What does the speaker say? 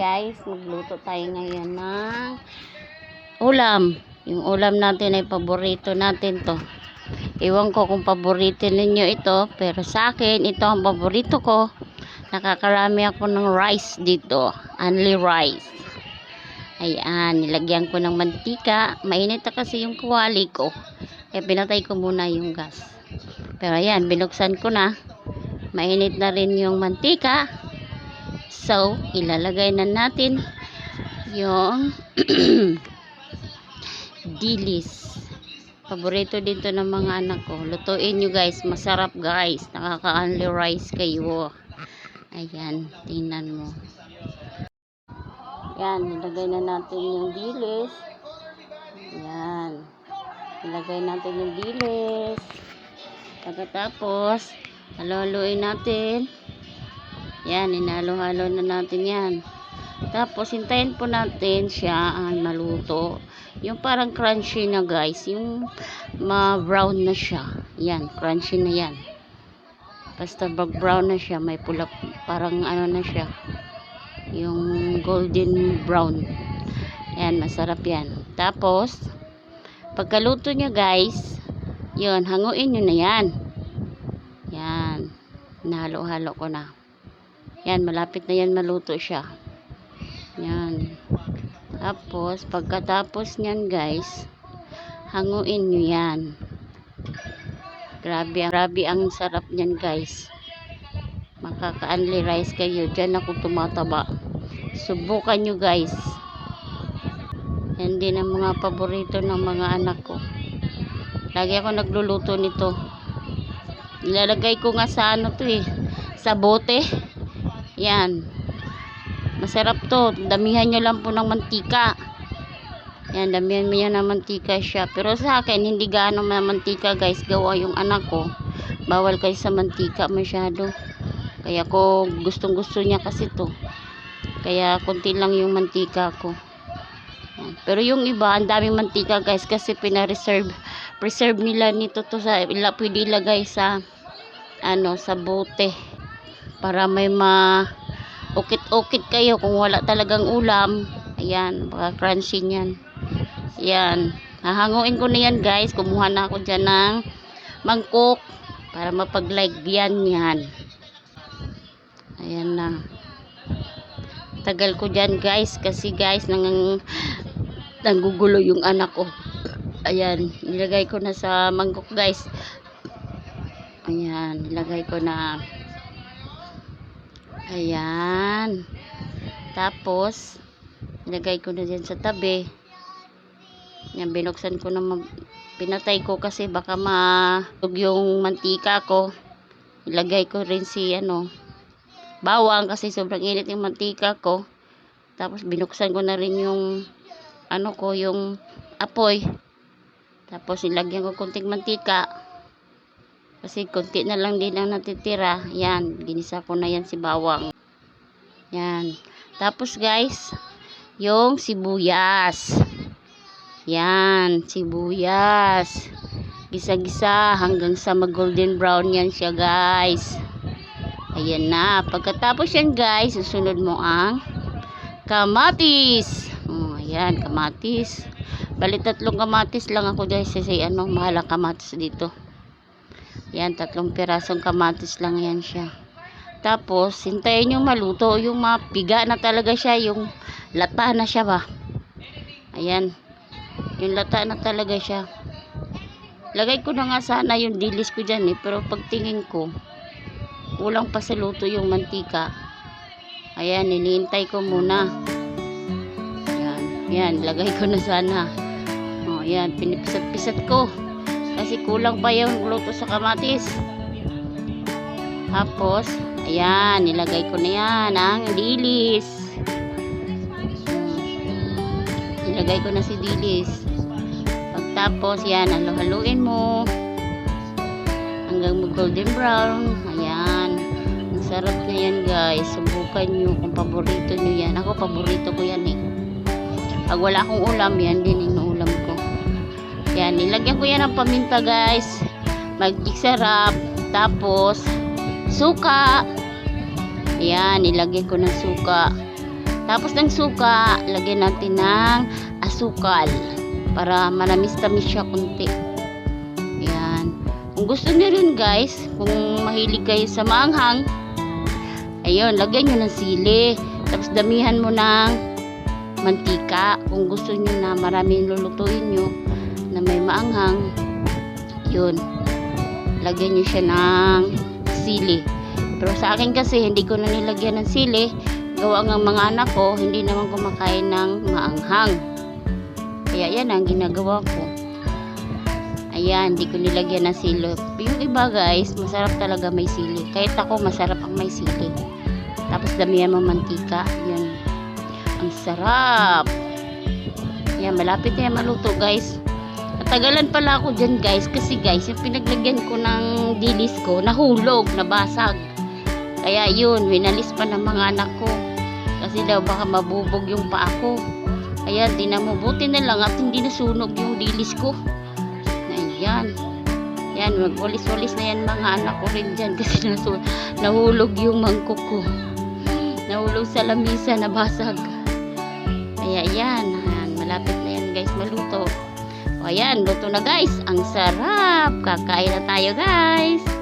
guys, magluto tayo ngayon ng ulam. Yung ulam natin ay paborito natin to. Iwan ko kung paborito ninyo ito, pero sa akin, ito ang paborito ko. Nakakarami ako ng rice dito. Only rice. Ayan, nilagyan ko ng mantika. Mainit na kasi yung kuwali ko. Kaya pinatay ko muna yung gas. Pero ayan, binuksan ko na. Mainit na rin yung mantika. So, ilalagay na natin yung dilis. Paborito dito ng mga anak ko. Lutuin nyo guys. Masarap guys. Nakaka-only rice kayo. Ayan. Tingnan mo. Yan. Nilagay na natin yung dilis. Yan. Ilagay natin yung dilis. Pagkatapos, halo-haloin natin. Yan. Inalo-halo na natin yan. Tapos, hintayin po natin siya ang maluto. Yung parang crunchy na guys. Yung ma-brown na siya. Yan, crunchy na yan. Basta brown na siya, may pula, parang ano na siya. Yung golden brown. Yan, masarap yan. Tapos, pagkaluto nyo guys, yun, hanguin nyo na yan. Yan. Nahalo-halo ko na. Yan, malapit na yan maluto siya. Yan. Tapos, pagkatapos niyan guys, hanguin nyo yan. Grabe, grabe ang sarap niyan guys. Makaka-only rice kayo. Diyan ako tumataba. Subukan nyo guys. Yan din ang mga paborito ng mga anak ko. Lagi ako nagluluto nito. Nilalagay ko nga sa ano to eh. Sa bote. Yan. Masarap to. Damihan nyo lang po ng mantika. Yan, damihan mo yan ng mantika siya. Pero sa akin, hindi gaano na mantika guys. Gawa yung anak ko. Bawal kayo sa mantika masyado. Kaya ko gustong gusto niya kasi to. Kaya konti lang yung mantika ko. Yan. Pero yung iba, ang daming mantika guys. Kasi pina-reserve. Preserve nila nito to sa, ila, pwede ilagay sa, ano, sa bote. Para may ma, ukit-ukit kayo kung wala talagang ulam. Ayan, baka crunchy niyan. Ayan. Hahanguin ko na yan guys. Kumuha na ako dyan ng mangkok para mapaglagyan yan. Ayan na. Tagal ko dyan guys kasi guys nang nanggugulo yung anak ko. Ayan, nilagay ko na sa mangkok guys. Ayan, nilagay ko na. Ayan. Tapos, nilagay ko na dyan sa tabi. Yan, binuksan ko na, pinatay ko kasi baka matug yung mantika ko. Ilagay ko rin si, ano, bawang kasi sobrang init yung mantika ko. Tapos, binuksan ko na rin yung, ano ko, yung apoy. Tapos, ilagyan ko kunting mantika. Kasi konti na lang din ang natitira. Yan, ginisa ko na yan si bawang. Yan. Tapos guys, yung sibuyas. Yan, sibuyas. Gisa-gisa hanggang sa mag-golden brown yan siya guys. Ayan na. Pagkatapos yan guys, susunod mo ang kamatis. Oh, ayan, kamatis. Bali tatlong kamatis lang ako guys kasi ano, mahal ang kamatis dito. Yan, tatlong pirasong kamatis lang yan siya. Tapos, hintayin yung maluto. Yung mapiga na talaga siya. Yung lata na siya ba. Ayan. Yung lata na talaga siya. Lagay ko na nga sana yung dilis ko dyan eh. Pero pagtingin ko, kulang pa sa luto yung mantika. Ayan, hinihintay ko muna. Ayan, yan, lagay ko na sana. O, ayan, pinipisat-pisat ko. Kasi kulang pa yung luto sa kamatis. Tapos, ayan, nilagay ko na yan ang dilis. Nilagay ko na si dilis. Pagtapos, yan, halo-haluin mo. Hanggang mag golden brown. Ayan. Ang sarap na yan, guys. Subukan nyo kung paborito nyo yan. Ako, paborito ko yan eh. Pag wala akong ulam, yan din ko. Yan, nilagyan ko yan ng paminta guys. Magic sarap. Tapos, suka. Yan, nilagyan ko ng suka. Tapos ng suka, lagyan natin ng asukal para manamis-tamis siya kunti. Ayan. Kung gusto niyo rin guys, kung mahilig kayo sa maanghang, ayun, lagyan nyo ng sili. Tapos damihan mo ng mantika. Kung gusto niyo na maraming lulutuin nyo na may maanghang, yun. Lagyan nyo siya ng sili. Pero sa akin kasi, hindi ko na nilagyan ng sili. Gawa ng mga anak ko, hindi naman kumakain ng maanghang. Kaya yan ang ginagawa ko. Ayan, hindi ko nilagyan ng sili. Yung iba guys, masarap talaga may sili. Kahit ako, masarap ang may sili. Tapos damihan mo mantika. Yan. Ang sarap. Yan, malapit na yan maluto guys. Natagalan pala ako dyan guys. Kasi guys, yung pinaglagyan ko ng dilis ko, nahulog, nabasag. Kaya yun, winalis pa ng mga anak ko. Kasi daw baka mabubog yung paa ko. Kaya di na mabuti na lang at hindi nasunog yung dilis ko. Ayan. Yan, magwalis-walis na yan mga anak ko rin dyan kasi nasu nahulog yung mangkok ko. Nahulog sa lamisa, nabasag. Kaya yan, malapit na yan guys maluto. O ayan, luto na guys. Ang sarap. Kakain na tayo guys.